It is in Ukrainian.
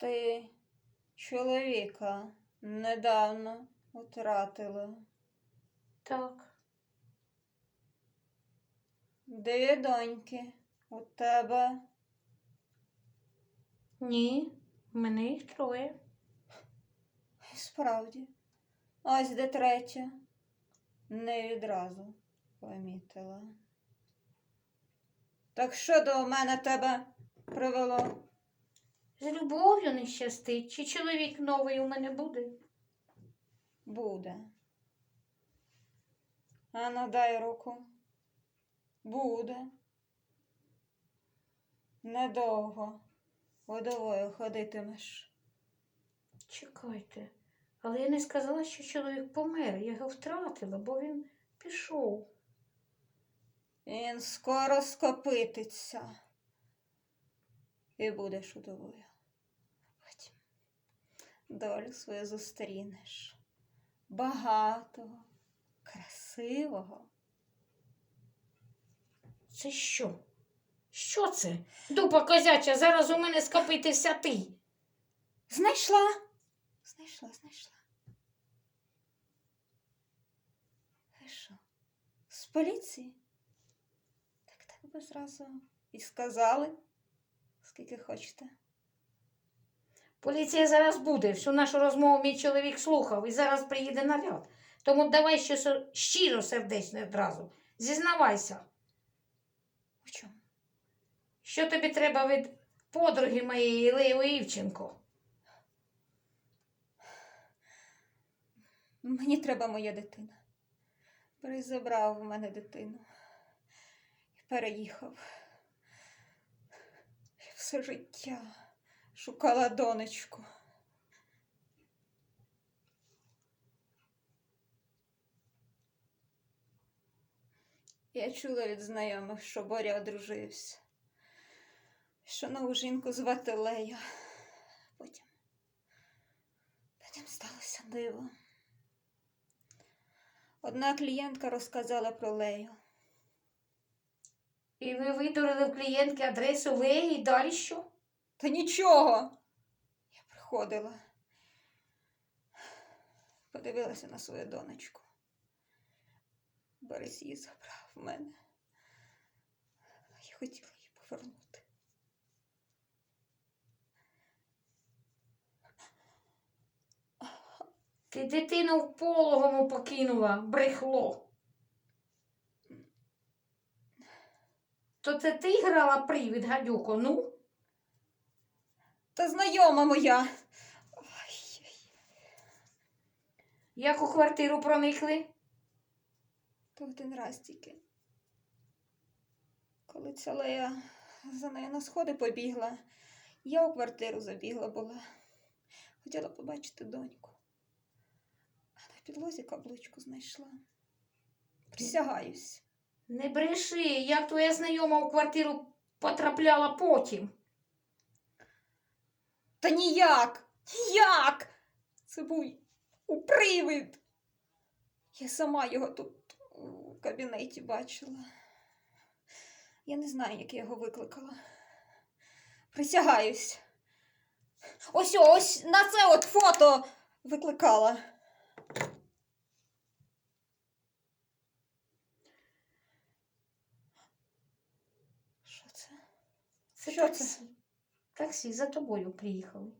Ти чоловіка недавно втратила. Так. Дві доньки у тебе. Ні, в мене їх троє. Справді. Ось де третя. Не відразу помітила. Так що до мене тебе привело? З любов'ю не щастить. Чи чоловік новий у мене буде? Буде. Ану, дай руку. Буде. Недовго. Водовою ходитимеш. Чекайте. Але я не сказала, що чоловік помер. Я його втратила, бо він пішов. Він скоро скопититься. І будеш удовою. Долю свою зустрінеш. Багатого, красивого. Це що? Що це? Дупа козяча, зараз у мене скопитися ти. Знайшла. Знайшла, знайшла. Ви що? З поліції? Так так би зразу і сказали, скільки хочете. Поліція зараз буде. Всю нашу розмову мій чоловік слухав і зараз приїде наряд. Тому давай щось щиро сердечне одразу. Зізнавайся, У чому? що тобі треба від подруги моєї Леї Івченко? Мені треба моя дитина. Борис забрав в мене дитину і переїхав. Все життя шукала донечку. Я чула від знайомих, що Боря одружився, що нову жінку звати Лея. Потім, потім сталося диво. Одна клієнтка розказала про Лею. І ви видурили в клієнтки адресу Леї і далі що? Та нічого. Я приходила, подивилася на свою донечку. Борис її забрав в мене. Я хотіла її повернути. Ти дитину в пологому покинула, брехло. То це ти грала привід, гадюко, ну? Та знайома моя. Ой, Як у квартиру проникли? то один раз тільки. Коли ця Лея за нею на сходи побігла, я у квартиру забігла була. Хотіла побачити доньку. А на підлозі каблучку знайшла. Присягаюсь. Не бреши, як твоя знайома у квартиру потрапляла потім. Та ніяк! Ніяк! Це був у привид. Я сама його тут у кабінеті бачила. Я не знаю, як я його викликала. Присягаюсь. Ось ось на це от фото викликала. Що? Це Що це? Таксі. За тобою приїхали.